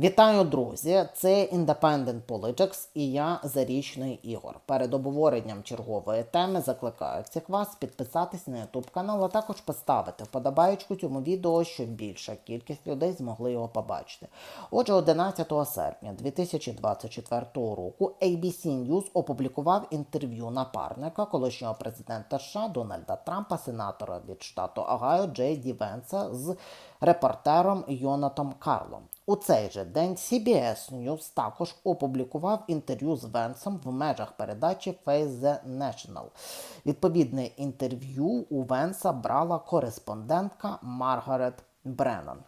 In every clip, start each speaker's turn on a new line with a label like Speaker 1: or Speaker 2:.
Speaker 1: Вітаю, друзі! Це Independent Politics і я Зарічний Ігор. Перед обговоренням чергової теми закликаю всіх вас підписатись на YouTube канал, а також поставити вподобаєчку цьому відео, щоб більша кількість людей змогли його побачити. Отже, 11 серпня 2024 року ABC News опублікував інтерв'ю напарника колишнього президента США Дональда Трампа, сенатора від штату Огайо Джей Ді Венса з репортером Йонатом Карлом. У цей же день CBS News також опублікував інтерв'ю з Венсом в межах передачі Face the National. Відповідне інтерв'ю у Венса брала кореспондентка Маргарет Бреннан.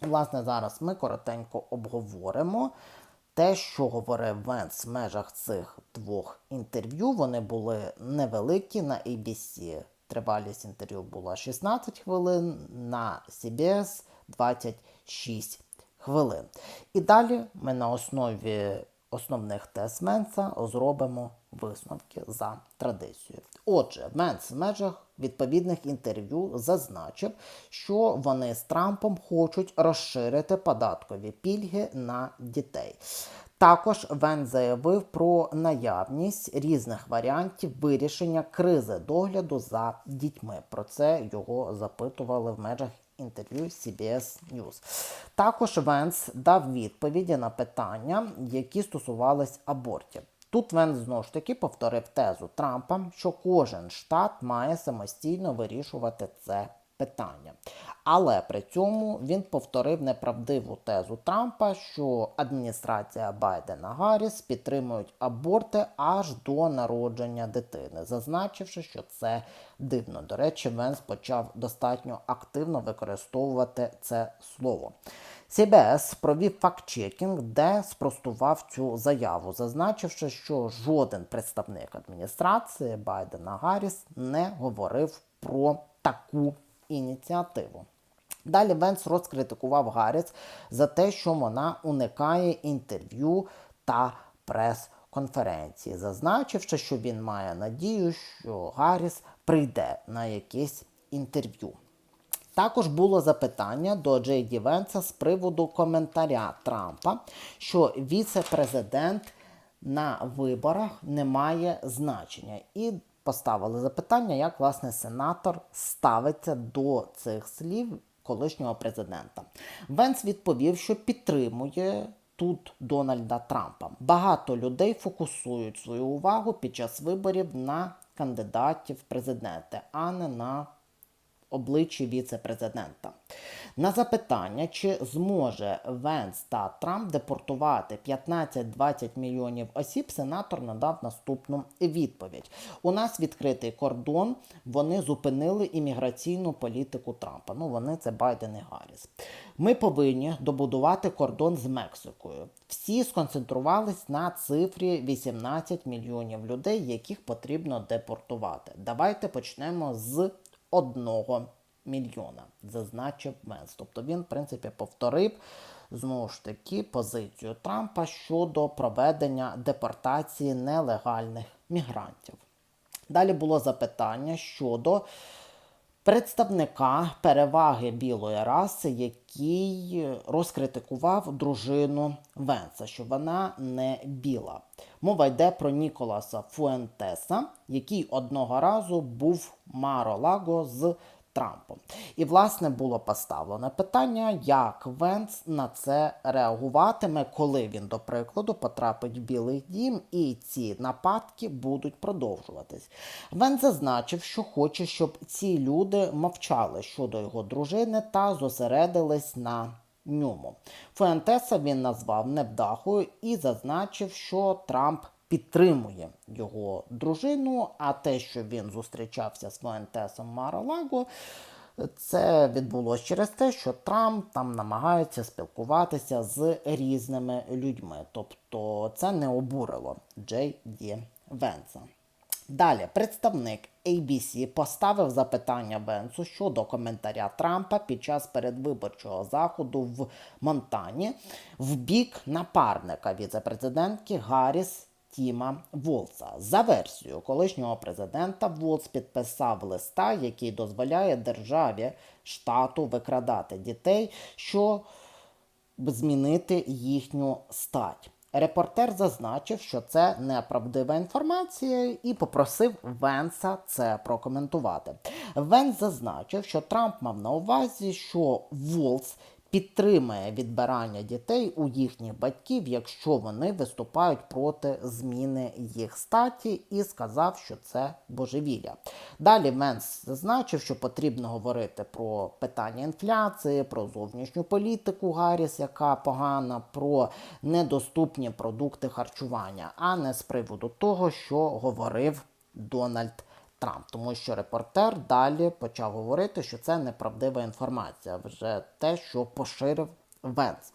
Speaker 1: Власне, зараз ми коротенько обговоримо те, що говорив Венс в межах цих двох інтерв'ю. Вони були невеликі на ABC. Тривалість інтерв'ю була 16 хвилин, на CBS 26 хвилин. І далі ми на основі основних тез Менса зробимо висновки за традицією. Отже, Менс в межах відповідних інтерв'ю зазначив, що вони з Трампом хочуть розширити податкові пільги на дітей. Також Вен заявив про наявність різних варіантів вирішення кризи догляду за дітьми. Про це його запитували в межах інтерв'ю CBS News. Також Венс дав відповіді на питання, які стосувались абортів. Тут Венс знову ж таки повторив тезу Трампа, що кожен штат має самостійно вирішувати це питання. Але при цьому він повторив неправдиву тезу Трампа, що адміністрація Байдена Гарріс підтримують аборти аж до народження дитини, зазначивши, що це дивно. До речі, Венс почав достатньо активно використовувати це слово. CBS провів факт-чекінг, де спростував цю заяву, зазначивши, що жоден представник адміністрації Байдена Гарріс не говорив про таку ініціативу. Далі Венс розкритикував Гарріс за те, що вона уникає інтерв'ю та прес-конференції, зазначивши, що він має надію, що Гарріс прийде на якесь інтерв'ю. Також було запитання до Джей Ді Венса з приводу коментаря Трампа, що віце-президент на виборах не має значення. І поставили запитання, як власне сенатор ставиться до цих слів колишнього президента. Венс відповів, що підтримує. Тут Дональда Трампа. Багато людей фокусують свою увагу під час виборів на кандидатів в президенти, а не на обличчі віце-президента. На запитання, чи зможе Венс та Трамп депортувати 15-20 мільйонів осіб, сенатор надав наступну відповідь: у нас відкритий кордон, вони зупинили імміграційну політику Трампа. Ну, вони це Байден і Гарріс. Ми повинні добудувати кордон з Мексикою. Всі сконцентрувались на цифрі 18 мільйонів людей, яких потрібно депортувати. Давайте почнемо з одного мільйона, зазначив Менс. Тобто він, в принципі, повторив знову ж таки позицію Трампа щодо проведення депортації нелегальних мігрантів. Далі було запитання щодо представника переваги білої раси, який розкритикував дружину Венса, що вона не біла. Мова йде про Ніколаса Фуентеса, який одного разу був Маро-Лаго з Трампом. І, власне, було поставлено питання, як Венс на це реагуватиме, коли він, до прикладу, потрапить в Білий Дім, і ці нападки будуть продовжуватись. Венс зазначив, що хоче, щоб ці люди мовчали щодо його дружини та зосередились на ньому. Фуентеса він назвав невдахою і зазначив, що Трамп підтримує його дружину, а те, що він зустрічався з Фуентесом Маралаго, це відбулося через те, що Трамп там намагається спілкуватися з різними людьми. Тобто це не обурило Джей Ді Венса. Далі представник ABC поставив запитання Венсу щодо коментаря Трампа під час передвиборчого заходу в Монтані в бік напарника віцепрезидентки Гарріс Тіма Волса. За версією колишнього президента Волс підписав листа, який дозволяє державі штату викрадати дітей, що змінити їхню стать. Репортер зазначив, що це неправдива інформація, і попросив Венса це прокоментувати. Венс зазначив, що Трамп мав на увазі, що Волс підтримує відбирання дітей у їхніх батьків, якщо вони виступають проти зміни їх статі, і сказав, що це божевілля. Далі Венс зазначив, що потрібно говорити про питання інфляції, про зовнішню політику Гарріс, яка погана, про недоступні продукти харчування, а не з приводу того, що говорив Дональд. Трамп, тому що репортер далі почав говорити, що це неправдива інформація, вже те, що поширив Венс.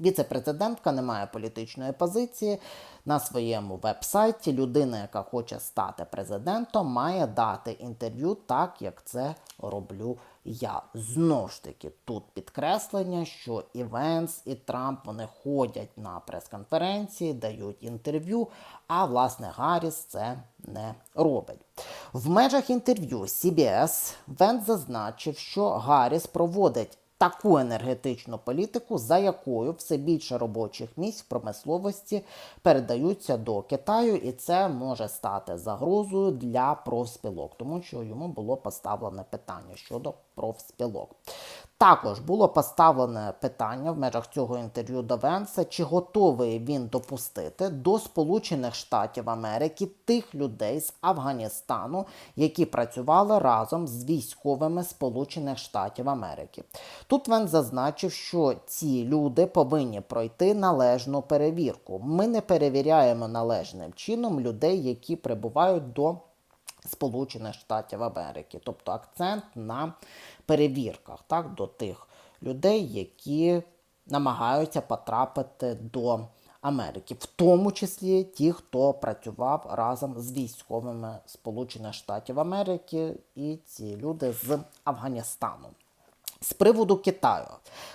Speaker 1: Віце-президентка не має політичної позиції на своєму веб-сайті. Людина, яка хоче стати президентом, має дати інтерв'ю так, як це роблю я. Знову ж таки, тут підкреслення, що і Венс, і Трамп вони ходять на прес-конференції, дають інтерв'ю, а власне Гарріс це не робить. В межах інтерв'ю CBS Венс зазначив, що Гарріс проводить таку енергетичну політику, за якою все більше робочих місць в промисловості передаються до Китаю, і це може стати загрозою для профспілок, тому що йому було поставлене питання щодо профспілок. Також було поставлене питання в межах цього інтерв'ю до Венса, чи готовий він допустити до Сполучених Штатів Америки тих людей з Афганістану, які працювали разом з військовими Сполучених Штатів Америки. Тут Венс зазначив, що ці люди повинні пройти належну перевірку. Ми не перевіряємо належним чином людей, які прибувають до Сполучених Штатів Америки, тобто акцент на перевірках так, до тих людей, які намагаються потрапити до Америки, в тому числі ті, хто працював разом з військовими Сполучених Штатів Америки, і ці люди з Афганістану. З приводу Китаю,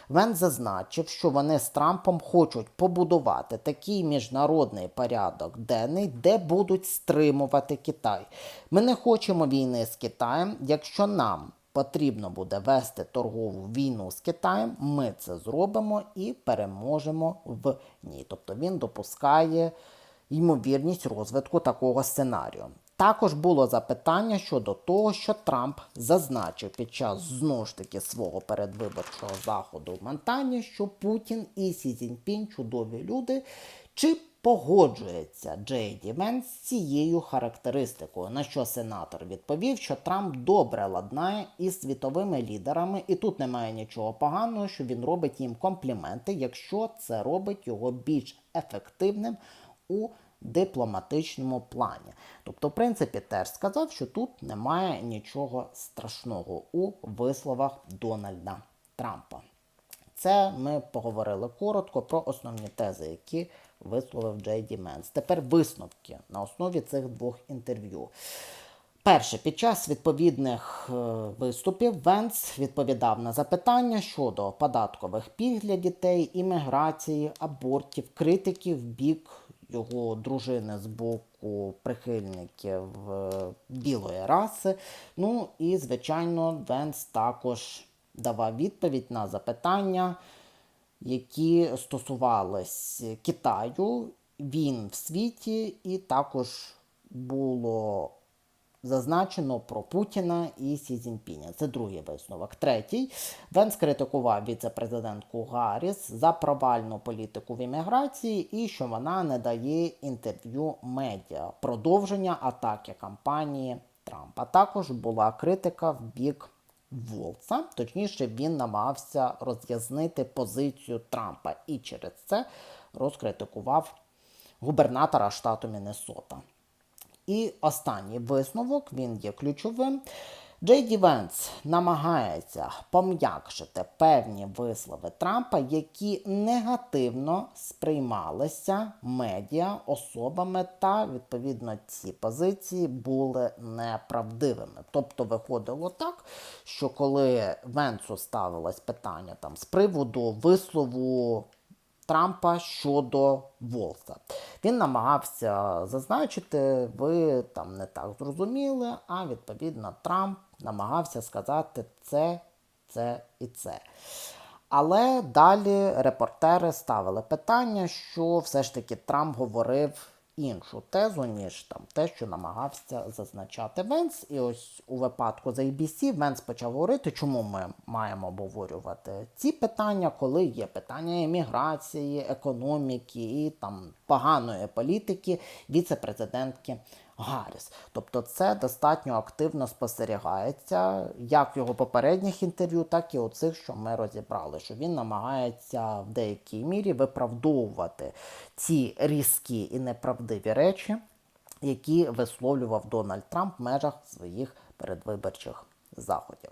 Speaker 1: Вен зазначив, що вони з Трампом хочуть побудувати такий міжнародний порядок денний, де будуть стримувати Китай. Ми не хочемо війни з Китаєм. Якщо нам потрібно буде вести торгову війну з Китаєм, ми це зробимо і переможемо в ній. Тобто він допускає ймовірність розвитку такого сценарію. Також було запитання щодо того, що Трамп зазначив під час знову ж таки свого передвиборчого заходу в Монтані, що Путін і Сі Цзіньпін чудові люди. Чи погоджується Джей Ді Венс з цією характеристикою? На що сенатор відповів, що Трамп добре ладнає із світовими лідерами, і тут немає нічого поганого, що він робить їм компліменти, якщо це робить його більш ефективним у дипломатичному плані. Тобто, в принципі, теж сказав, що тут немає нічого страшного у висловах Дональда Трампа. Це ми поговорили коротко про основні тези, які висловив Джей Ді Менс. Тепер висновки на основі цих двох інтерв'ю. Перше, під час відповідних е, виступів Венс відповідав на запитання щодо податкових пільг для дітей, імміграції, абортів, критики в бік його дружини з боку прихильників е, білої раси. Ну і, звичайно, Венс також давав відповідь на запитання, які стосувались Китаю. Він в світі, і також було зазначено про Путіна і Сі Цзіньпіня. Це другий висновок. Третій Венс критикував віце-президентку Гарріс за провальну політику в імміграції і що вона не дає інтерв'ю медіа, продовження атаки кампанії Трампа. Також була критика в бік. Волца, точніше, він намагався роз'яснити позицію Трампа і через це розкритикував губернатора штату Міннесота. І останній висновок, він є ключовим. Джей Ді Венс намагається пом'якшити певні вислови Трампа, які негативно сприймалися медіа особами, та відповідно ці позиції були неправдивими. Тобто виходило так, що коли Венсу ставилось питання там з приводу вислову Трампа щодо Волса. Він намагався зазначити, ви там не так зрозуміли, а відповідно Трамп намагався сказати це, це і це. Але далі репортери ставили питання, що все ж таки Трамп говорив іншу тезу, ніж там те, що намагався зазначати Венс. І ось у випадку з ABC Венс почав говорити, чому ми маємо обговорювати ці питання, коли є питання еміграції, економіки і там поганої політики віце-президентки Гарріс. Тобто це достатньо активно спостерігається, як в його попередніх інтерв'ю, так і у цих, що ми розібрали, що він намагається в деякій мірі виправдовувати ці різкі і неправдиві речі, які висловлював Дональд Трамп в межах своїх передвиборчих заходів.